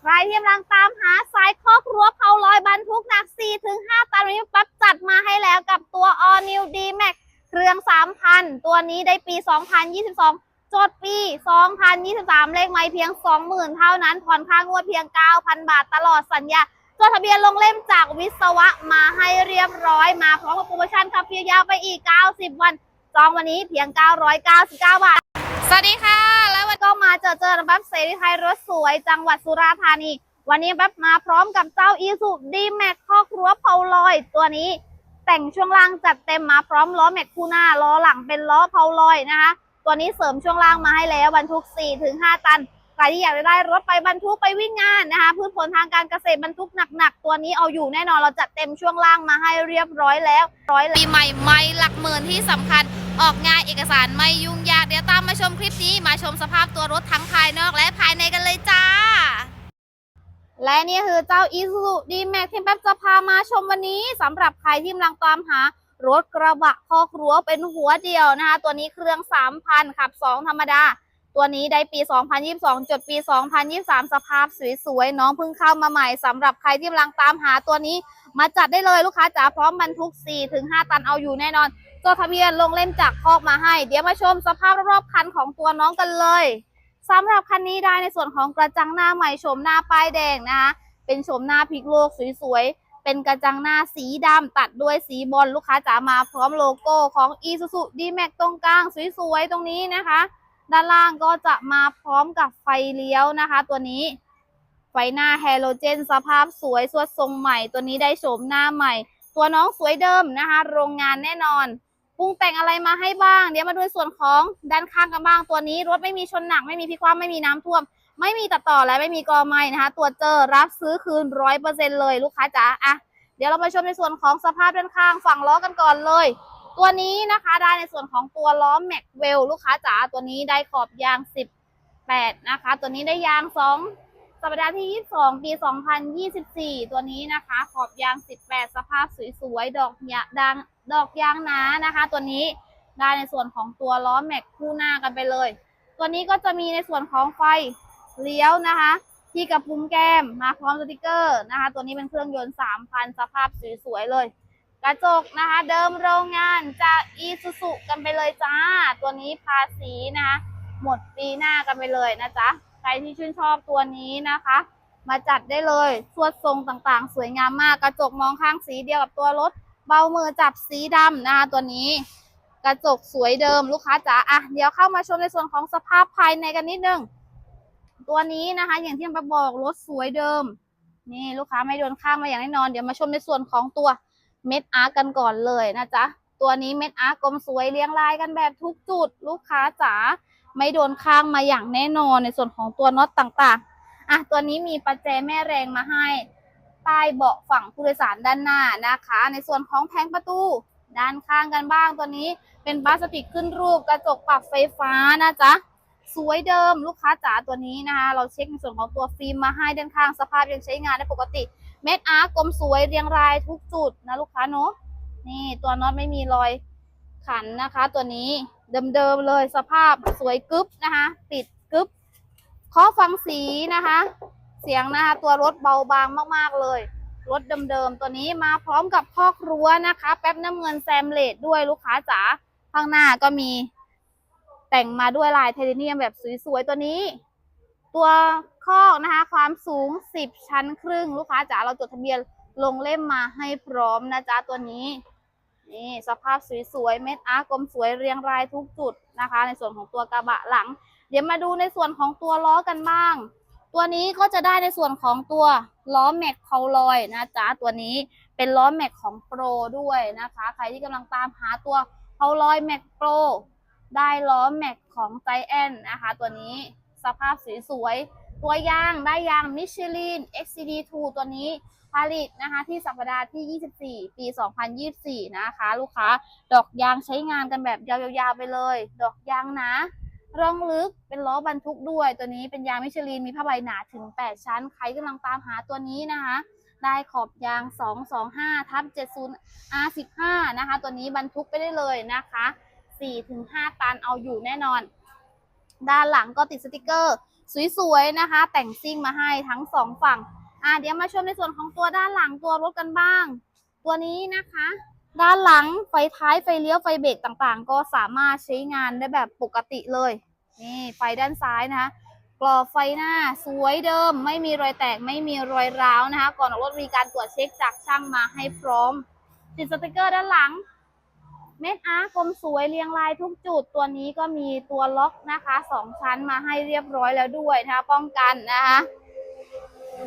ใครที่กำลังตามหาสายคอกรั้วเผาลอยบรรทุกหนัก 4-5 ตันวันนี้ปั๊บจัดมาให้แล้วกับตัว All New D Max เครื่อง 3,000 ตัวนี้ได้ปี 2022 จดปี 2023 เลขไม่เพียง 20,000 เท่านั้นผ่อนค่างวดเพียง 9,000 บาทตลอดสัญญาจดทะเบียนลงเล่มจากวิศวะมาให้เรียบร้อยมาพร้อมกับโปรโมชั่นขับเพียยาวไปอีก 90 วัน จองวันนี้เพียง 999 บาท สวัสดีค่ะ แล้ววันก็มาเจอเจอบับเสรีไทยรถสวยจังหวัดสุราษฎร์ธานี วันนี้บับมาพร้อมกับเจ้าอีสุดีแม็กคอกรัวเพาลอยตัวนี้ แต่งช่วงล่างจัดเต็มมาพร้อมล้อแม็กคู่หน้าล้อหลังเป็นล้อเพาลอยนะคะ ตัวนี้เสริมช่วงล่างมาให้แล้วบรรทุก 4-5 ตันใครที่อยากได้รถไปบรรทุกไปวิ่งงานนะคะพืชผลทางการเกษตรบรรทุกหนักๆตัวนี้เอาอยู่แน่นอนเราจัดเต็มช่วงล่างมาให้เรียบร้อยแล้วร้อยปีใหม่ไม่หลักหมื่นที่สำคัญ ออกง่ายเอกสารไม่ยุ่งยาก เดี๋ยวตามมาชมคลิปนี้มาชมสภาพตัวรถทั้งภายนอกและภายในกันเลยจ้า และนี่คือเจ้า Isuzu D-Max ที่แป๊บจะพามาชมวันนี้สำหรับใครที่กำลังตามหารถกระบะคอกรั้วเป็นหัวเดียวนะคะ ตัวนี้เครื่อง 3,000 ขับ 2 ธรรมดา ตัวนี้ได้ปี 2022 จดปี 2023 สภาพสวยๆ น้องเพิ่งเข้ามาใหม่สำหรับใครที่กำลังตามหาตัวนี้ มาจัดได้เลยลูกค้าจ๋าพร้อมบรรทุก 4-5 ตันเอาอยู่แน่นอน จดทะเบียนลงเล่มจากคอกมาให้ เดี๋ยวมาชมสภาพรอบๆคันของตัวน้องกันเลยสำหรับคันนี้ได้ในส่วนของกระจังหน้าใหม่โฉมหน้าป้ายแดงนะคะเป็นโฉมหน้าพลิกโลกสวยๆเป็นกระจังหน้าสีดำตัดด้วยสีบอลลูกค้าจ๋ามาพร้อมโลโก้ของ Isuzu D-Max ตรงกลางสวยๆตรงนี้นะคะ ด้านล่างก็จะมาพร้อมกับไฟเลี้ยวนะคะ ตัวนี้ไฟหน้าแฮโลเจน สภาพสวยสวดทรงใหม่ ตัวนี้ได้โฉมหน้าใหม่ ตัวน้องสวยเดิมนะคะ โรงงานแน่นอน ปรุงแต่งอะไรมาให้บ้าง เดี๋ยวมาดูส่วนของด้านข้างกันบ้าง ตัวนี้รถไม่มีชนหนักไม่มีพิคว่ำไม่มีน้ำท่วม ไม่มีตัดต่อและไม่มีกอไม้นะคะ ตัวเจอรับซื้อคืนร้อยเปอร์เซ็นเลยลูกค้าจ๋าอะเดี๋ยวเรามาชมในส่วนของสภาพด้านข้างฝั่งล้อกันก่อนเลย ตัวนี้นะคะได้ในส่วนของตัวล้อแม็กเวลลูกค้าจ๋าตัวนี้ได้ขอบยาง 18 นะคะ ตัวนี้ได้ยาง 2 สัปดาห์ที่ 22 ปี 2024 ตัวนี้นะคะ ขอบยาง 18 สภาพสวยๆ ดอกยาดังดอกยางหนานะคะ ตัวนี้ได้ในส่วนของตัวล้อแม็กคู่หน้ากันไปเลย ตัวนี้ก็จะมีในส่วนของไฟเลี้ยวนะคะ ที่กระพุ้งแก้มมาพร้อมสติกเกอร์นะคะ ตัวนี้เป็นเครื่องยนต์ 3,000 สภาพสวยๆเลย กระจกนะคะ เดิมโรงงานจากอีซูซุกันไปเลยจ้า ตัวนี้ภาษีนะคะหมดปีหน้ากันไปเลยนะจ๊ะ ใครที่ชื่นชอบตัวนี้นะคะ มาจัดได้เลยสวดทรงต่างๆ สวยงามมากกระจกมองข้างสีเดียวกับตัวรถ เบามือจับสีดำนะคะตัวนี้ กระจกสวยเดิมลูกค้าจ๋าอะเดี๋ยวเข้ามาชมในส่วนของสภาพภายในกันนิดนึงตัวนี้นะคะ อย่างที่มาบอกรถสวยเดิม นี่ลูกค้าไม่โดนข้ามมาอย่างแน่นอน เดี๋ยวมาชมในส่วนของตัวเม็ดอาร์กันก่อนเลยนะจ๊ะตัวนี้เม็ดอาร์กลมสวยเรียงรายกันแบบทุกจุด ลูกค้าจ๋า ไม่โดนข้างมาอย่างแน่นอนในส่วนของตัวน็อตต่างๆ อะตัวนี้มีประแจแม่แรงมาให้ใต้เบาะฝั่งผู้โดยสารด้านหน้านะคะ ในส่วนของแผงประตูด้านข้างกันบ้างตัวนี้เป็นพลาสติกขึ้นรูปกระจกปรับไฟฟ้านะจ๊ะสวยเดิมลูกค้าจ๋าตัวนี้นะคะเราเช็คในส่วนของตัวฟิล์มมาให้ด้านข้างสภาพยังใช้งานได้ปกติเม็ดอาร์กลมสวยเรียงรายทุกจุดนะลูกค้าเนาะนี่ตัวน็อตไม่มีรอย ขันนะคะ ตัวนี้เดิมๆเลยสภาพสวยกึ๊บนะคะปิดกึ๊บข้อฟังสีนะคะ เสียงนะคะตัวรถเบาบางมากๆเลยรถเดิมๆตัวนี้มาพร้อมกับคอกรั้วนะคะ แป๊บน้ำเงินแซมเลดด้วยลูกค้าจ๋าข้างหน้าก็มี แต่งมาด้วยลายไทเทเนียมแบบสวยๆตัวนี้ ตัวคอกนะคะ ความสูง 10 ชั้นครึ่ง ลูกค้าจ๋าเราจดทะเบียนลงเล่มมาให้พร้อมนะจ๊ะตัวนี้ นี่สภาพสวยๆ เม็ดอาร์กลมสวยเรียงรายทุกจุดนะคะ ในส่วนของตัวกระบะหลัง เดี๋ยวมาดูในส่วนของตัวล้อกันบ้าง ตัวนี้ก็จะได้ในส่วนของตัวล้อแม็กเพาลอยนะจ๊ะตัวนี้เป็นล้อแม็กของโปรด้วยนะคะ ใครที่กำลังตามหาตัวเพาลอยแม็กโปรได้ล้อแม็กของไจแอนนะคะ ตัวนี้สภาพสวยๆ ตัวยางได้ยางมิชลิน XCD2 ตัวนี้ผลิตนะคะที่สัปดาห์ที่ 24 ปี 2024 นะคะ ลูกค้า ดอกยางใช้งานกันแบบยาวๆไปเลย ดอกยางนะร่องลึกเป็นล้อบรรทุกด้วย ตัวนี้เป็นยางมิชลินมีผ้าใบหนาถึง 8 ชั้น ใครกำลังตามหาตัวนี้นะคะ ได้ขอบยาง 225ทับ70 R15 นะคะ ตัวนี้บรรทุกไปได้เลยนะคะ 4-5 ตันเอาอยู่แน่นอน ด้านหลังก็ติดสติกเกอร์ สวยๆนะคะ แต่งซิ่งมาให้ทั้งสองฝั่งอะเดี๋ยวมาชมในส่วนของตัวด้านหลังตัวรถกันบ้าง ตัวนี้นะคะ ด้านหลังไฟท้ายไฟเลี้ยวไฟเบรกต่างๆ ก็สามารถใช้งานได้แบบปกติเลยนี่ไฟด้านซ้ายนะคะกรอบไฟหน้าสวยเดิม ไม่มีรอยแตกไม่มีรอยร้าวนะคะ ก่อนออกรถมีการตรวจเช็คจากช่างมาให้พร้อม ติดสติกเกอร์ด้านหลัง เม็ดอาร์กลมสวยเรียงรายทุกจุด ตัวนี้ก็มีตัวล็อกนะคะสองชั้นมาให้เรียบร้อยแล้วด้วยนะคะป้องกันนะคะ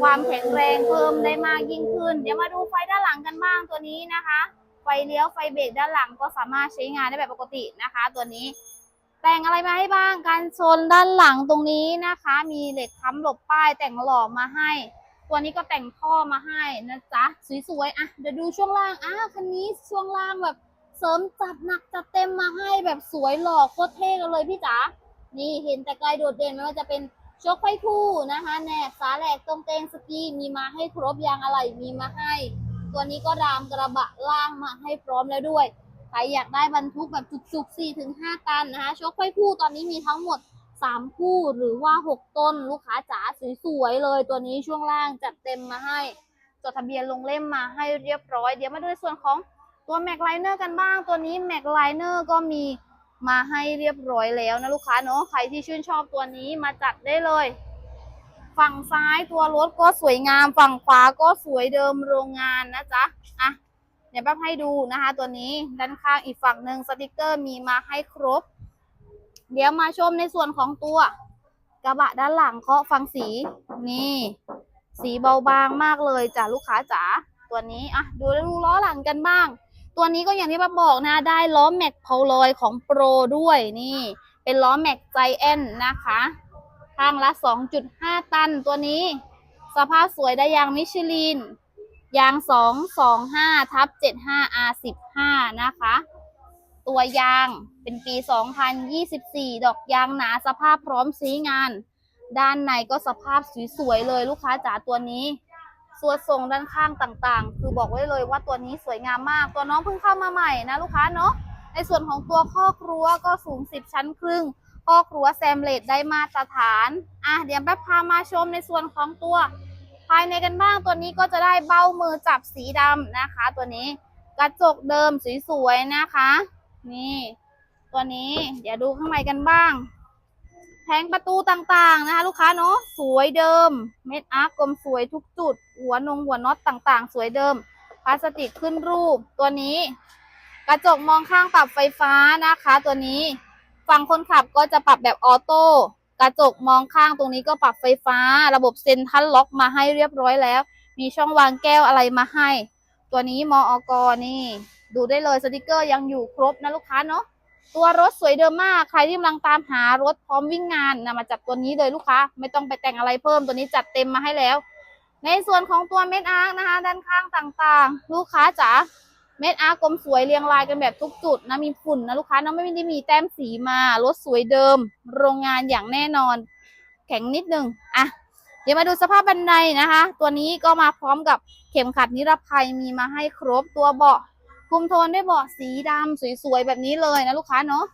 ความแข็งแรงเพิ่มได้มากยิ่งขึ้น เดี๋ยวมาดูไฟด้านหลังกันบ้างตัวนี้นะคะ ไฟเลี้ยวไฟเบรกด้านหลังก็สามารถใช้งานได้แบบปกตินะคะ ตัวนี้ แต่งอะไรมาให้บ้างการชนด้านหลังตรงนี้นะคะ มีเหล็กค้ำหลบป้ายแต่งหล่อมาให้ ตัวนี้ก็แต่งท่อมาให้นะจ๊ะสวยๆอะเดี๋ยวดูช่วงล่างอะคันนี้ช่วงล่างแบบ เสริมจัดหนักจัดเต็มมาให้แบบสวยหล่อโคตรเท่กันเลยพี่จ๋า นี่เห็นแต่ไกลโดดเด่นไม่ว่าจะเป็นชคไฟคู่นะคะแหนบสาแหลกตรงเตงสกีมีมาให้ครบยางอะไหล่มีมาให้ ตัวนี้ก็รามกระบะล่างมาให้พร้อมแล้วด้วย ใครอยากได้บรรทุกแบบจุกๆ4ถึง5ตันนะคะชคไฟคู่ตอนนี้มีทั้งหมด 3 คู่หรือว่า 6 ต้นลูกค้าจ๋าสวยๆเลย ตัวนี้ช่วงล่างจัดเต็มมาให้ จดทะเบียนลงเล่มมาให้เรียบร้อย เดี๋ยวมาดูในส่วนของ ตัวแม็กไลเนอร์กันบ้าง ตัวนี้แม็กไลเนอร์ก็มีมาให้เรียบร้อยแล้วนะลูกค้าเนาะใครที่ชื่นชอบตัวนี้มาจัดได้เลย ฝั่งซ้ายตัวรถก็สวยงาม ฝั่งขวาก็สวยเดิมโรงงานนะจ๊ะอะเดี๋ยวแป๊บให้ดูนะคะ ตัวนี้ด้านข้างอีกฝั่งหนึ่งสติกเกอร์มีมาให้ครบ เดี๋ยวมาชมในส่วนของตัวกระบะด้านหลังเคาะฟังสีนี่ สีเบาบางมากเลยจ้ะลูกค้าจ๋าตัวนี้อะดูดูล้อหลังกันบ้าง ตัวนี้ก็อย่างที่ป้าบอกนะ ได้ล้อแม็กเพาลอยของโปรด้วยนี่ เป็นล้อแม็กใจแอนนะคะข้างละ 2.5 ตันตัวนี้ สภาพสวยได้ยางมิชลิน ยาง 225ทับ75 R15 นะคะ ตัวยางเป็นปี 2024 ดอกยางหนาสภาพพร้อมใช้งาน ด้านในก็สภาพสวยๆเลยลูกค้าจ๋าตัวนี้ ส่วนทรงด้านข้างต่างๆ คือบอกไว้เลยว่าตัวนี้สวยงามมาก ตัวน้องเพิ่งเข้ามาใหม่นะลูกค้าเนาะ ในส่วนของตัวข้อครัวก็สูง 10 ชั้นครึ่งข้อครัวแซมเลดได้มาตรฐาน อะเดี๋ยวแป๊บพามาชมในส่วนของตัว ภายในกันบ้างตัวนี้ก็จะได้เบ้ามือจับสีดำนะคะ ตัวนี้กระจกเดิมสวยๆนะคะ นี่ ตัวนี้เดี๋ยวดูข้างในกันบ้าง แผงประตูต่างๆนะคะ ลูกค้าเนาะสวยเดิม เม็ดอาร์กกลมสวยทุกจุด หัวนงหัวน็อตต่างๆ สวยเดิม พลาสติกขึ้นรูปตัวนี้ กระจกมองข้างปรับไฟฟ้านะคะ ตัวนี้ ฝั่งคนขับก็จะปรับแบบออโต้กระจกมองข้างตรงนี้ก็ปรับไฟฟ้า ระบบเซ็นทรัลล็อกมาให้เรียบร้อยแล้ว มีช่องวางแก้วอะไรมาให้ ตัวนี้มออกนี่ ดูได้เลยสติกเกอร์ยังอยู่ครบนะลูกค้าเนาะ ตัวรถสวยเดิมมาก ใครที่กำลังตามหารถพร้อมวิ่งงานนะมาจับตัวนี้เลยลูกค้า ไม่ต้องไปแต่งอะไรเพิ่มตัวนี้จัดเต็มมาให้แล้ว ในส่วนของตัวเม็ดอาร์นะคะ ด้านข้างต่างๆ ลูกค้าจ๋าเม็ดอาร์กลมสวยเรียงรายกันแบบทุกจุดนะมีฝุ่นนะลูกค้าเน้องไม่ได้มีแต้มสีมารถสวยเดิม โรงงานอย่างแน่นอน แข็งนิดนึงอะเดี๋ยวมาดูสภาพบันไดนะคะ ตัวนี้ก็มาพร้อมกับเข็มขัดนิรภัยมีมาให้ครบตัวเบาะ คุมโทนด้วยเบาะสีดำสวยๆแบบนี้เลยนะลูกค้าเนาะ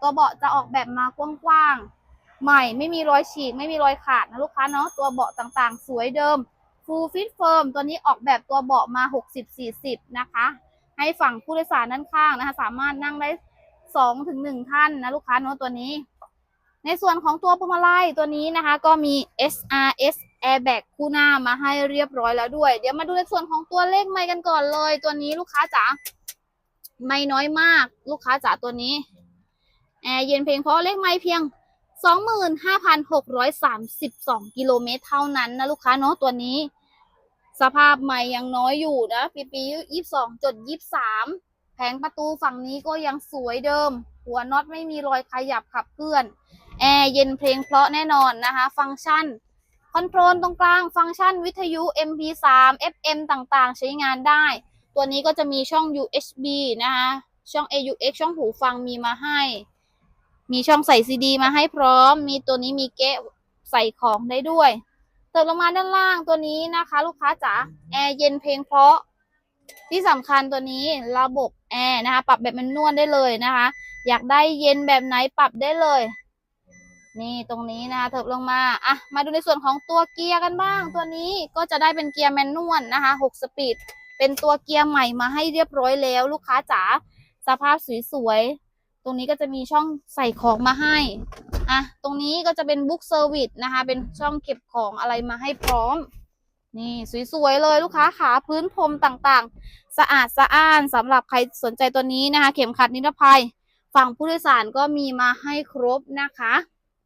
ตัวเบาะจะออกแบบมากว้างๆ ใหม่ไม่มีรอยฉีกไม่มีรอยขาดนะลูกค้าเนาะตัวเบาะต่างๆ สวยเดิม full fit firm ตัวนี้ออกแบบตัวเบาะมา 60-40 นะคะ ให้ฝั่งผู้โดยสารด้านข้างนะคะ สามารถนั่งได้สองถึงหนึ่งท่านนะลูกค้าเนาะตัวนี้ ในส่วนของตัวพวงมาลัยตัวนี้นะคะ ก็มี SRS airbag คู่หน้ามาให้เรียบร้อยแล้วด้วย เดี๋ยวมาดูในส่วนของตัวเลขไม่กันก่อนเลย ตัวนี้ลูกค้าจ๋า ไม่น้อยมาก ลูกค้าจ๋าตัวนี้ แอร์เย็นเพลงเพราะเลขไม่เพียง 25,632 กิโลเมตรเท่านั้นนะลูกค้าเนาะตัวนี้ สภาพใหม่ยังน้อยอยู่นะ ปีปียี่สองจดยี่สามแผงประตูฝั่งนี้ก็ยังสวยเดิม หัวน็อตไม่มีรอยขยับขับเคลื่อน แอร์เย็นเพลงเพราะแน่นอนนะคะ ฟังก์ชันคอนโทรลตรงกลาง ฟังก์ชันวิทยุ MP3 FM ต่างๆ ใช้งานได้ ตัวนี้ก็จะมีช่อง USB นะคะช่อง AUX ช่องหูฟังมีมาให้ มีช่องใส่ซีดีมาให้พร้อม มีตัวนี้มีเกะใส่ของได้ด้วยเติมลงมาด้านล่างตัวนี้นะคะ ลูกค้าจ๋าแอร์เย็นเพลงเพราะ ที่สำคัญตัวนี้ระบบแอร์นะคะ ปรับแบบแมันนวลได้เลยนะคะ อยากได้เย็นแบบไหนปรับได้เลย นี่ตรงนี้นะคะเถิบลงมาอะมาดูในส่วนของตัวเกียร์กันบ้าง ตัวนี้ก็จะได้เป็นเกียร์แมนนวลนะคะ6สปีด เป็นตัวเกียร์ใหม่มาให้เรียบร้อยแล้ว ลูกค้าจ๋าสภาพสวยๆตรงนี้ก็จะมีช่องใส่ของมาให้อะตรงนี้ก็จะเป็นบุ๊กเซอร์วิสนะคะ เป็นช่องเก็บของอะไรมาให้พร้อม นี่สวยๆเลยลูกค้าขาพื้นพรมต่างๆ สะอาดสะอ้านสำหรับใครสนใจตัวนี้นะคะ เข็มขัดนิรภัย ฝั่งผู้โดยสารก็มีมาให้ครบนะคะ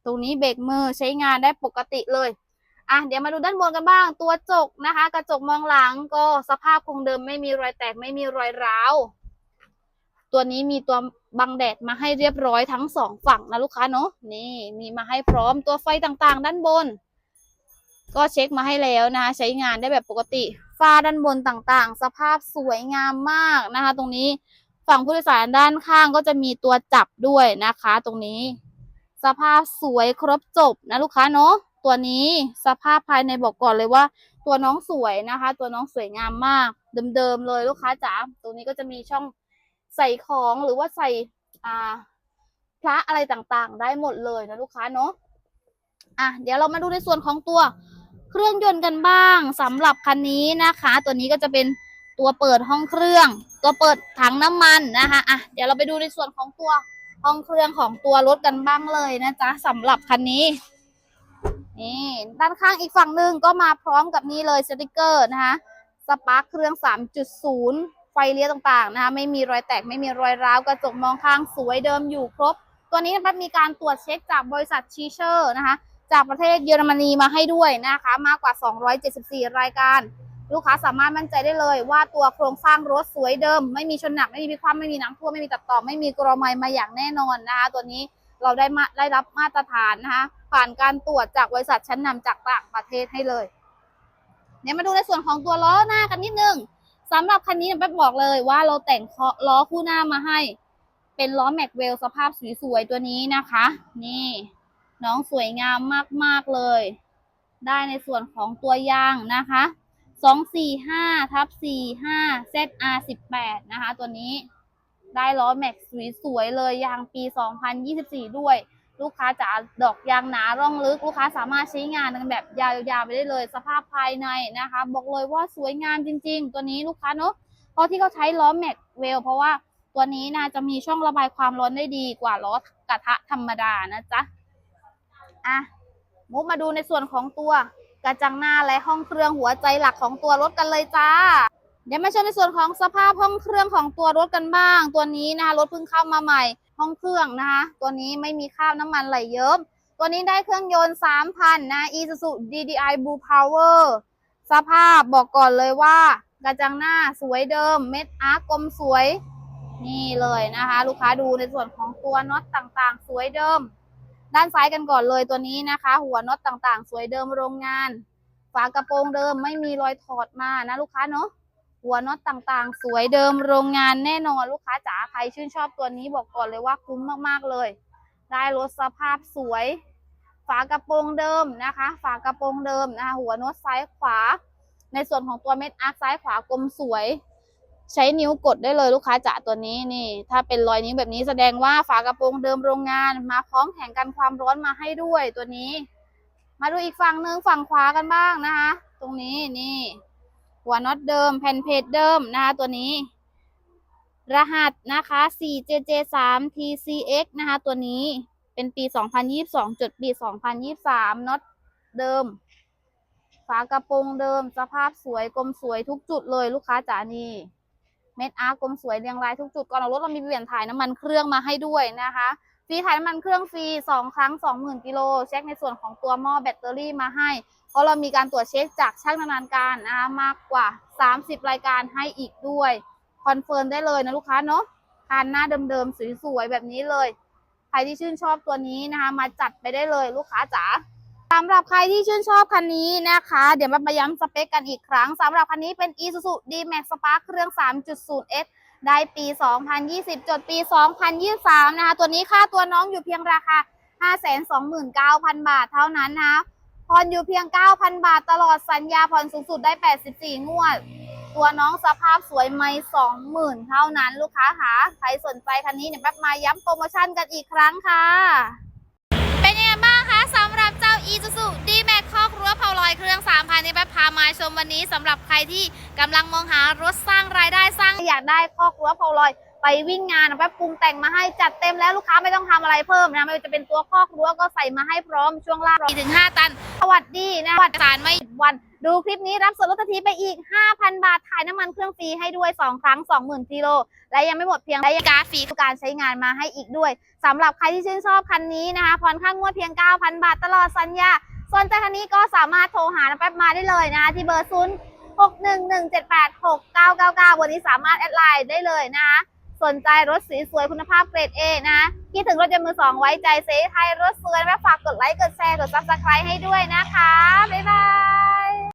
ตรงนี้เบรกมือใช้งานได้ปกติเลย อะเดี๋ยวมาดูด้านบนกันบ้าง ตัวจกนะคะ กระจกมองหลังก็สภาพคงเดิมไม่มีรอยแตกไม่มีรอยร้าวตัวนี้มีตัวบังแดดมาให้เรียบร้อยทั้งสองฝั่งนะลูกค้าเนาะนี่มีมาให้พร้อมตัวไฟต่างๆ ด้านบน ก็เช็คมาให้แล้วนะคะใช้งานได้แบบปกติฝ้าด้านบนต่างๆ สภาพสวยงามมากนะคะ ตรงนี้ฝั่งผู้โดยสารด้านข้างก็จะมีตัวจับด้วยนะคะ ตรงนี้ สภาพสวยครบจบนะลูกค้าเนาะ ตัวนี้สภาพภายในบอกก่อนเลยว่า ตัวน้องสวยนะคะ ตัวน้องสวยงามมากเดิมๆเลยลูกค้าจ๋าตรงนี้ก็จะมีช่องใส่ของหรือว่าใส่อ่าพระอะไรต่างๆ ได้หมดเลยนะลูกค้าเนาะอะเดี๋ยวเรามาดูในส่วนของตัวเครื่องยนต์กันบ้างสำหรับคันนี้นะคะ ตัวนี้ก็จะเป็นตัวเปิดห้องเครื่อง ตัวเปิดถังน้ำมันนะคะอะเดี๋ยวเราไปดูในส่วนของตัวห้องเครื่องของตัวรถกันบ้างเลยนะจ๊ะสำหรับคันนี้ นี่ด้านข้างอีกฝั่งหนึ่งก็มาพร้อมกับนี่เลยสติกเกอร์นะคะสปาร์คเครื่อง 3.0 ไฟเลี้ยวต่างๆนะคะไม่มีรอยแตกไม่มีรอยร้าวกระจกมองข้างสวยเดิมอยู่ครบ ตัวนี้นะครับมีการตรวจเช็คจากบริษัทชีเชอร์นะคะจากประเทศเยอรมนีมาให้ด้วยนะคะ มากกว่า 274 รายการ ลูกค้าสามารถมั่นใจได้เลย ว่าตัวโครงสร้างรถสวยเดิม ไม่มีชนหนักไม่มีพิคว่ำไม่มีน้ำท่วมไม่มีตัดต่อ ไม่มีกรอไมมาอย่างแน่นอนนะคะตัวนี้เราได้มาได้รับมาตรฐานนะคะ ผ่านการตรวจจากบริษัทชั้นนำจากต่างประเทศให้เลยเดี๋ยวมาดูในส่วนของตัวล้อหน้ากันนิดนึงสำหรับคันนี้แป๊บบอกเลยว่าเราแต่งล้อคู่หน้ามาให้ เป็นล้อแม็กเวลสภาพสวยๆตัวนี้นะคะ นี่ น้องสวยงามมากๆเลย ได้ในส่วนของตัวยางนะคะ245ทับ45 ZR 18 นะคะ ตัวนี้ได้ล้อแม็กสวยๆเลยยางปี 2024 ด้วย ลูกค้าจ๋าดอกยางหนาร่องลึก ลูกค้าสามารถใช้งานกันแบบยาวๆไปได้เลย สภาพภายในนะคะ บอกเลยว่าสวยงามจริง ๆ ตัวนี้ลูกค้าเนาะเพราะที่เขาใช้ล้อแม็กเวลเพราะว่าตัวนี้นะจะมีช่องระบายความร้อนได้ดีกว่าล้อกระทะธรรมดานะจ๊ะอะมุกมาดูในส่วนของตัวกระจังหน้าและห้องเครื่องหัวใจหลักของตัวรถกันเลยจ้า เดี๋ยวมาชมในส่วนของสภาพห้องเครื่องของตัวรถกันบ้าง ตัวนี้นะคะรถเพิ่งเข้ามาใหม่ ห้องเครื่องนะคะตัวนี้ไม่มีคราบน้ำมันไหลเยิ้มตัวนี้ได้เครื่องยนต์3,000นะ Isuzu DDI Blue Power สภาพบอกก่อนเลยว่ากระจังหน้าสวยเดิม เม็ดอาร์กลมสวย นี่เลยนะคะ ลูกค้าดูในส่วนของตัวน็อตต่างๆ สวยเดิม ด้านซ้ายกันก่อนเลยตัวนี้นะคะ หัวน็อตต่างๆ สวยเดิมโรงงาน ฝากระโปรงเดิมไม่มีรอยถอดมานะลูกค้าเนาะ หัวน็อตต่างๆ สวยเดิมโรงงานแน่นอนลูกค้าจ๋าใครชื่นชอบตัวนี้บอกก่อนเลยว่าคุ้มมากๆเลย ได้รถสภาพสวย ฝากระโปรงเดิมนะคะ ฝากระโปรงเดิมนะคะหัวน็อตซ้ายขวา ในส่วนของตัวเม็ดอาร์คซ้ายขวากลมสวย ใช้นิ้วกดได้เลยลูกค้าจ๋าตัวนี้นี่ ถ้าเป็นรอยนิ้วแบบนี้แสดงว่าฝากระโปรงเดิมโรงงาน มาพร้อมแข่งกันความร้อนมาให้ด้วยตัวนี้ มาดูอีกฝั่งหนึ่งฝั่งขวากันบ้างนะคะ ตรงนี้นี่ หัวน็อตเดิม แผ่นเพจเดิมนะคะตัวนี้ รหัสนะคะ 4JJ3 TCX นะคะตัวนี้เป็นปี 2022จุดปี 2023น็อตเดิม ฝากระโปรงเดิม สภาพสวยกลมสวยทุกจุดเลยลูกค้าจ๋านี่เม็ดอาร์กลมสวยเรียงรายทุกจุดก่อนเอารถเรามีเปลี่ยนถ่ายน้ำมันเครื่องมาให้ด้วยนะคะฟรีถ่ายน้ำมันเครื่องฟรี 2 ครั้ง 20,000กิโลเช็คในส่วนของตัวหม้อแบตเตอรี่มาให้ เพราะเรามีการตรวจเช็คจากช่างชำนาญการนะมากกว่า 30 รายการให้อีกด้วยคอนเฟิร์มได้เลยนะลูกค้าเนาะทานหน้าเดิมๆสวยๆแบบนี้เลย ใครที่ชื่นชอบตัวนี้นะคะ มาจัดไปได้เลยลูกค้าจ๋าสำหรับใครที่ชื่นชอบคันนี้นะคะ เดี๋ยวมาย้ำสเปคกันอีกครั้งสำหรับคันนี้เป็น Isuzu D-Max Spark เครื่อง 3.0S ได้ปี 2020 จดปี 2023 นะคะ ตัวนี้ค่าตัวน้องอยู่เพียงราคา 529,000 บาทเท่านั้นนะคะ ผ่อนอยู่เพียง 9,000 บาทตลอดสัญญาผ่อนสูงสุดได้ 84 งวด ตัวน้องสภาพสวยไม่ 20,000 เท่านั้นลูกค้าค่ะใครสนใจคันนี้เนี่ยแป๊บมาย้ำโปรโมชั่นกันอีกครั้งค่ะ เป็นยังไงบ้างคะ Isuzu D-Max คอกรั้วเผาลอยเครื่อง 3,000 นี่แบบพามาชมวันนี้สำหรับใครที่กำลังมองหารถสร้างรายได้สร้างอยากได้คอกรั้วเผาลอย ไปวิ่งงานนะแป๊บปรุงแต่งมาให้จัดเต็มแล้วลูกค้าไม่ต้องทำอะไรเพิ่มนะไม่ว่าจะเป็นตัวคอกรั้วก็ใส่มาให้พร้อมช่วงล่าง4ถึง5ตัน สวัสดีนะวัดสารไม่วันดูคลิปนี้รับส่วนลดทันทีไปอีก 5,000 บาท ถ่ายน้ำมันเครื่องฟรีให้ด้วย 2 ครั้ง 20,000กิโล และยังไม่หมดเพียงได้การดฟรีการใช้งานมาให้อีกด้วย สำหรับใครที่ชื่นชอบคันนี้นะคะผ่อนค่างวดเพียง 9,000 บาทตลอดสัญญา สนใจคันนี้ก็สามารถโทรหาน้าแป๊บมาได้เลยนะคะที่เบอร์ 0 6 1 1 7 8 6 9 9 9 วันนี้สามารถแอดไลน์ได้เลยนะคะ สนใจรถสีสวยคุณภาพเกรด A นะคิดถึงรถยนต์มือสองไว้ใจเซไทยรถสวยไม่ฝากกดไลค์กดแชร์กดซับสไครต์ให้ด้วยนะคะ บ๊ายบาย